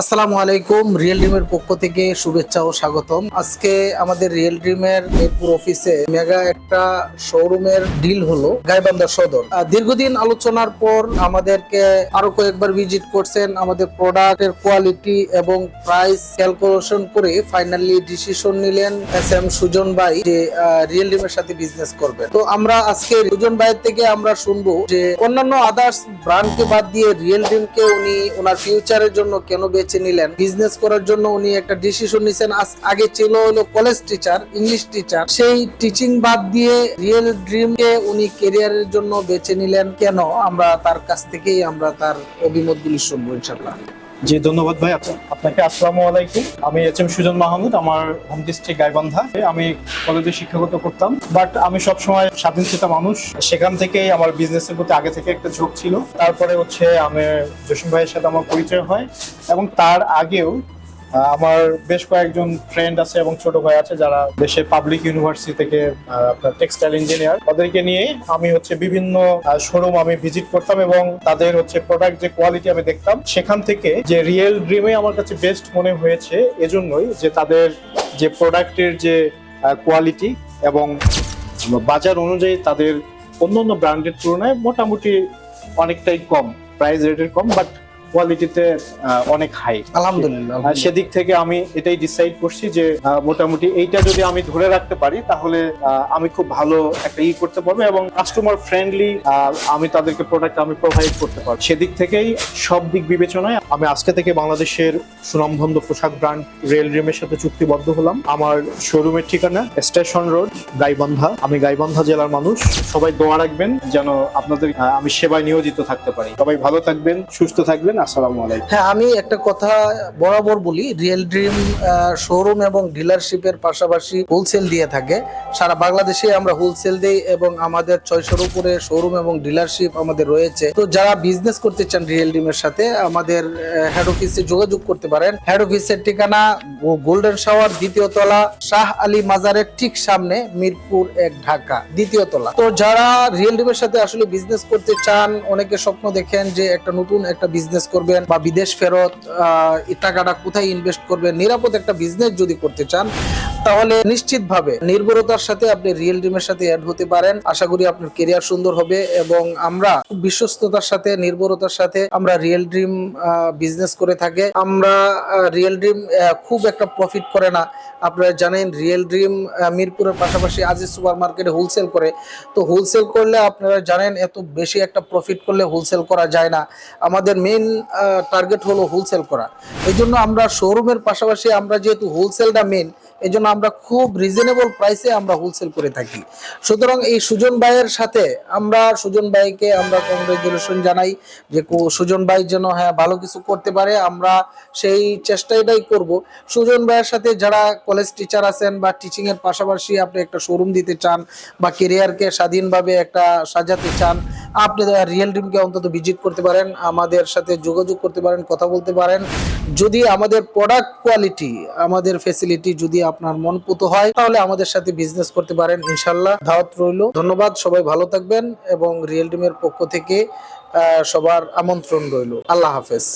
আসসালামু আলাইকুম রিয়েল ড্রিমের পক্ষ থেকে শুভেচ্ছা ও স্বাগতম। আজকে আমাদের রিয়েল ড্রিমের মিরপুর অফিসে মেগা একটা শোরুমের ডিল হলো গাইবান্ধা সদর। দীর্ঘদিন আলোচনার পর আমাদেরকে আরও কয়েকবার ভিজিট করছেন আমাদের প্রোডাক্টের কোয়ালিটি এবং প্রাইস ক্যালকুলেশন করে ফাইনালি ডিসিশন নিলেন এস এম সুজন ভাই যে রিয়েল ড্রিমের সাথে বিজনেস করবেন। তো আমরা আজকে সুজন ভাইয়ের থেকে আমরা শুনব যে, অন্যান্য আদার্স ব্র্যান্ডকে বাদ দিয়ে রিয়েল ড্রিমকে উনি ওনার ফিউচারের জন্য কেন বেছে নিলেন। বিজনেস করার জন্য উনি একটা ডিসিশন নিছেন। আগে ছিল হলো কলেজ টিচার ইংলিশ টিচার সেই টিচিং বাদ দিয়ে রিয়েল ড্রিম ড্রিমকে উনি কেরিয়ারের জন্য বেছে নিলেন। কেন? আমরা তার কাছ থেকেই আমরা তার অভিমতগুলি শুনব ইনশাল্লাহ জি, ধন্যবাদ ভাই। আচ্ছা আপনাকে আসসালামু আলাইকুম। আমি এইচ এম সুজন মাহমুদ, আমার হোম ডিস্ট্রিক্ট গাইবান্ধা। আমি কলেজে শিক্ষকতা করতাম বাট আমি সবসময় স্বাধীন চেতা মানুষ। সেখান থেকেই আমার বিজনেসের প্রতি আগে থেকে একটা ঝোঁক ছিল। তারপরে হচ্ছে আমি জসিম ভাইয়ের সাথে আমার পরিচয় হয়, এবং তার আগেও আমার বেশ কয়েকজন ফ্রেন্ড আছে এবং ছোট ভাই আছে যারা দেশের পাবলিক ইউনিভার্সিটি থেকে আপনার টেক্সটাইল ইঞ্জিনিয়ার তাদেরকে নিয়ে আমি হচ্ছে বিভিন্ন শোরুম আমি ভিজিট করতাম এবং তাদের হচ্ছে প্রোডাক্ট যে কোয়ালিটি আমি দেখতাম, সেখান থেকে যে রিয়েল ড্রিমে আমার কাছে বেস্ট মনে হয়েছে এজন্যই যে তাদের যে প্রোডাক্টের যে কোয়ালিটি এবং বাজার অনুযায়ী তাদের অন্য অন্য ব্র্যান্ডের তুলনায় মোটামুটি অনেকটাই কম প্রাইস রেটের কম বাট কোয়ালিটিতে অনেক হাই আলহামদুলিল্লাহ সেদিক থেকে আমি এটাই ডিসাইড করছি যে মোটামুটি এইটা যদি আমি ধরে রাখতে পারি তাহলে আমি খুব ভালো একটা ই করতে পারব এবং কাস্টমার ফ্রেন্ডলি আমি তাদেরকে প্রোডাক্ট আমি প্রোভাইড করতে পারব। সেদিক থেকেই সব দিক বিবেচনায় আমি আজকে থেকে বাংলাদেশের সুনামধন্য পোশাক ব্র্যান্ড রেল রিমের সাথে চুক্তিবদ্ধ হলাম। আমার শোরুমের ঠিকানা স্টেশন রোড গাইবান্ধা। আমি গাইবান্ধা জেলার মানুষ। সবাই দোয়া রাখবেন যেন আপনাদের আমি সেবায় নিয়োজিত থাকতে পারি। সবাই ভালো থাকবেন সুস্থ থাকবেন। আসসালামু আলাইকুম হ্যাঁ আমি একটা কথা বরাবর বলি রিয়েল ড্রিম শোরুম এবং ডিলারশিপের পাশাপাশি হোলসেল দিয়ে থাকে। সারা বাংলাদেশে আমরা হোলসেল দেই এবং আমাদের ছয়শোর উপরে শোরুম এবং ডিলারশিপ আমাদের রয়েছে। তো যারা বিজনেস করতে চান রিয়েল ড্রিমের সাথে, আমাদের হেড অফিসে যোগাযোগ করতে পারেন। হেড অফিসের ঠিকানা গোল্ডেন শাওয়ার দ্বিতীয় তলা শাহ আলী মাজারের ঠিক সামনে, মিরপুর এক ঢাকা, দ্বিতীয় তলা। তো যারা রিয়েল ড্রিমের সাথে আসলে বিজনেস করতে চান, অনেকে স্বপ্ন দেখেন যে একটা নতুন একটা বিজনেস করবেন বা বিদেশ ফেরত টাকাটা কোথায় ইনভেস্ট করবেন নিরাপদ একটা বিজনেস যদি করতে চান তাহলে নিশ্চিতভাবে নির্ভরতার সাথে আপনি রিয়েল ড্রিমের সাথে অ্যাড হতে পারেন। আশা করি আপনার কেরিয়ার সুন্দর হবে এবং আমরা বিশ্বস্ততার সাথে, নির্ভরতার সাথে আমরা রিয়েল ড্রিম বিজনেস করে থাকে। আমরা রিয়েল ড্রিম খুব একটা প্রফিট করে না। আপনারা জানেন রিয়েল ড্রিম মিরপুরের পাশাপাশি আজিজ সুপার মার্কেটে হোলসেল করে। তো হোলসেল করলে আপনারা জানেন এত বেশি একটা প্রফিট করলে হোলসেল করা যায় না। আমাদের মেইন টার্গেট হলো হোলসেল করা। এই আমরা শোরুমের পাশাপাশি আমরা যেহেতু হোলসেলটা মেন এই আমরা খুব রিজনেবল প্রাইসে আমরা হোলসেল করে থাকি। সুতরাং এই সুজন ভাইয়ের সাথে আমরা, সুজন ভাইকে আমরা কংগ্রেচুলেশন জানাই যে সুজন ভাই যেন হ্যাঁ ভালো কিছু করতে পারে, আমরা সেই চেষ্টাটাই করব। সুজন ভাইয়ের সাথে যারা কলেজ টিচার আছেন বা টিচিং এর পাশাপাশি আপনি একটা শোরুম দিতে চান বা কেরিয়ারকে স্বাধীনভাবে একটা সাজাতে চান আপনি রিয়েল ড্রিমকে অন্তত ভিজিট করতে পারেন, আমাদের সাথে যোগাযোগ করতে পারেন, কথা বলতে পারেন। যদি আমাদের প্রোডাক্ট কোয়ালিটি আমাদের ফেসিলিটি যদি আপনার মনপুত হয়, তাহলে আমাদের সাথে বিজনেস করতে পারেন, ইনশাল্লাহ। ধাওয়াত রইল। ধন্যবাদ, সবাই ভালো থাকবেন এবং রিয়েল ড্রিমের পক্ষ থেকে সবার আমন্ত্রণ রইল। আল্লাহ হাফেজ।